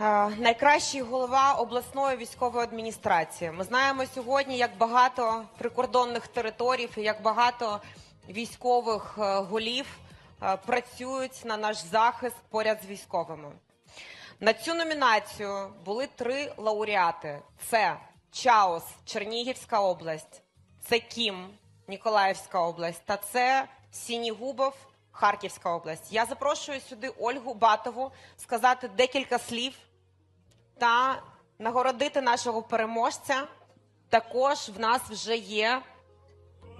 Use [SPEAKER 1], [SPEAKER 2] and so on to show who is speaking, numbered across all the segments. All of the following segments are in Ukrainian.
[SPEAKER 1] Е, Найкращий голова обласної військової адміністрації. Ми знаємо сьогодні, як багато прикордонних територій, і як багато військових е, голів е, працюють на наш захист поряд з військовими. На цю номінацію були три лауреати: це Чаус, Чернігівська область, це Кім, Ніколаївська область, та це Сінігубов, Харківська область. Я запрошую сюди Ольгу Батову сказати декілька слів та нагородити нашого переможця. Також в нас вже є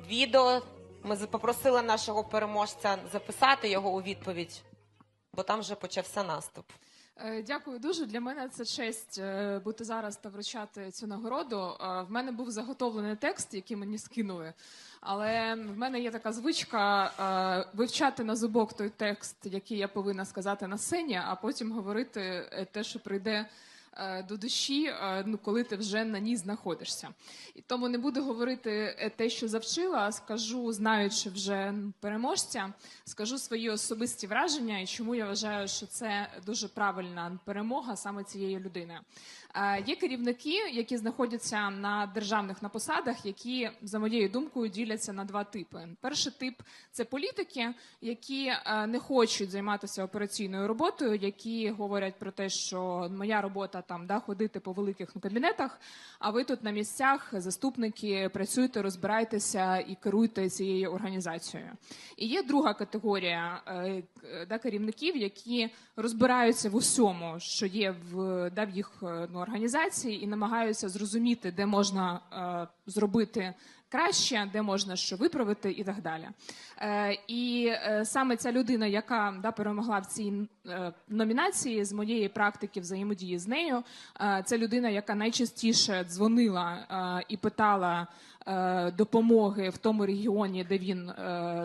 [SPEAKER 1] відео. Ми попросили нашого переможця записати його у відповідь, бо там вже почався наступ.
[SPEAKER 2] Е, Дякую дуже. Для мене це честь е, бути зараз та вручати цю нагороду. Е, В мене був заготовлений текст, який мені скинули. Але в мене є така звичка вивчати на зубок той текст, який я повинна сказати на сцені, а потім говорити те, що прийде до душі, е, ну коли ти вже на ній знаходишся. І тому не буду говорити е, те, що завчила, а скажу, знаючи вже переможця, скажу свої особисті враження і чому я вважаю, що це дуже правильна перемога саме цієї людини. Е, Є керівники, які знаходяться на державних на посадах, які, за моєю думкою, діляться на два типи. Перший тип це політики, які е, не хочуть займатися операційною роботою, які говорять про те, що моя робота там да ходити по великих ну, кабінетах. А ви тут на місцях, заступники, працюйте, розбирайтеся і керуйте цією організацією. І є друга категорія е, да, керівників, які розбираються в усьому, що є в, да, в їх е, ну, організації, і намагаються зрозуміти, де можна е, зробити краще, де можна що виправити, і так далі. Е, і е, саме ця людина, яка да, перемогла в цій е, номінації з моєї практики взаємодії з нею, це людина, яка найчастіше дзвонила і питала допомоги в тому регіоні, де він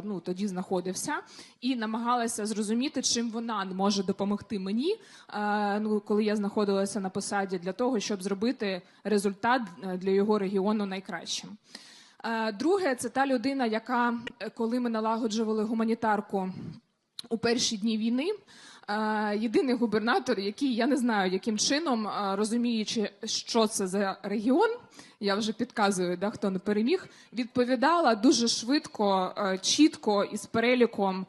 [SPEAKER 2] ну, тоді знаходився, і намагалася зрозуміти, чим вона може допомогти мені, ну, коли я знаходилася на посаді, для того, щоб зробити результат для його регіону найкращим. Е, Друге, це та людина, яка, е, коли ми налагоджували гуманітарку у перші дні війни, е, єдиний губернатор, який я не знаю, яким чином, розуміючи, що це за регіон, я вже підказую, да, хто не переміг, відповідала дуже швидко, чітко і з переліком,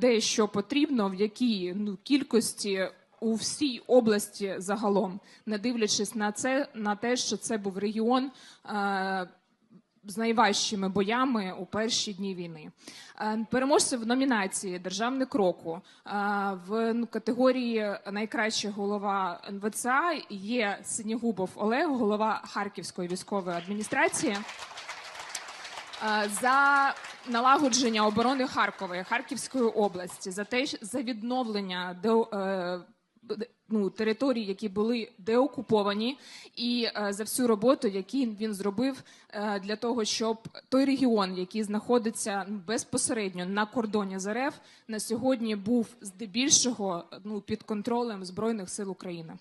[SPEAKER 2] де що потрібно, в якій ну, кількості. У всій області загалом, не дивлячись на це, на те, що це був регіон з найважчими боями у перші дні війни. Е, в номінації Державник року е, в категорії найкраща голова НВЦА є Синігубов Олег, голова Харківської військової адміністрації. Е, За налагодження оборони Харкова, Харківської області, за те, за відновлення б- ну, територій, які були деокуповані, і е, за всю роботу, яку він зробив е, для того, щоб той регіон, який знаходиться ну, безпосередньо на кордоні з РФ, на сьогодні був здебільшого ну, під контролем Збройних сил України.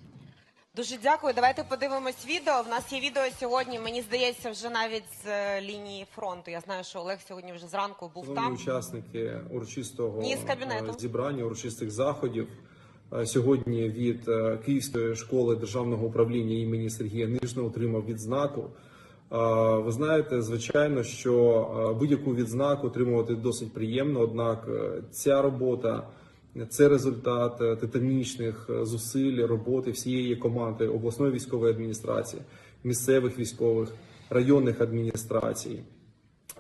[SPEAKER 1] Дуже дякую. Давайте подивимось відео. В нас є відео сьогодні. Мені здається, вже навіть з е, лінії фронту. Я знаю, що Олег сьогодні вже зранку був
[SPEAKER 3] Шановні
[SPEAKER 1] там.
[SPEAKER 3] учасники урочистого
[SPEAKER 1] Ні, з кабінету.
[SPEAKER 3] зібрання, урочистих заходів. Е, Сьогодні від е, Київської школи державного управління імені Сергія Нижного отримав відзнаку. Е, Ви знаєте, звичайно, що будь-яку відзнаку отримувати досить приємно однак ця робота це результат титанічних зусиль роботи всієї команди обласної військової адміністрації, місцевих військових, районних адміністрацій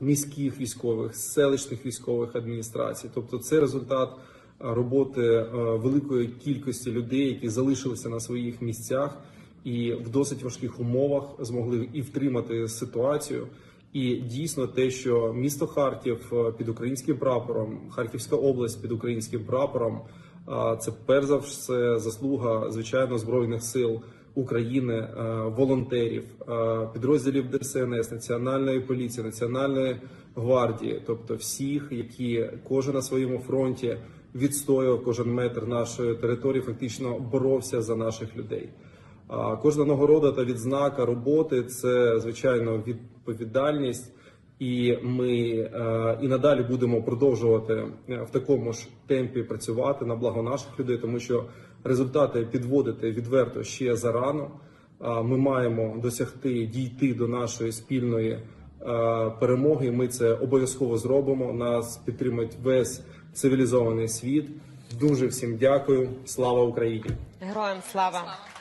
[SPEAKER 3] міських військових, селищних військових адміністрацій. Тобто, це результат роботи е, великої кількості людей, які залишилися на своїх місцях і в досить важких умовах змогли і втримати ситуацію. І дійсно те, що місто Харків е, під українським прапором, Харківська область під українським прапором, е, це перш за все заслуга звичайно збройних сил України, волонтерів, підрозділів ДСНС, національної поліції, національної гвардії, тобто всіх, які кожен на своєму фронті відстоював кожен метр нашої території, фактично боровся за наших людей. Кожна нагорода та відзнака роботи це звичайно відповідальність, і ми е, і надалі будемо продовжувати е, в такому ж темпі працювати на благо наших людей, тому що результати підводити відверто ще зарано. Ми маємо досягти дійти до нашої спільної перемоги. Ми це обов'язково зробимо. Нас підтримують весь цивілізований світ. Дуже всім дякую. Слава Україні!
[SPEAKER 1] Героям слава.
[SPEAKER 2] Слава.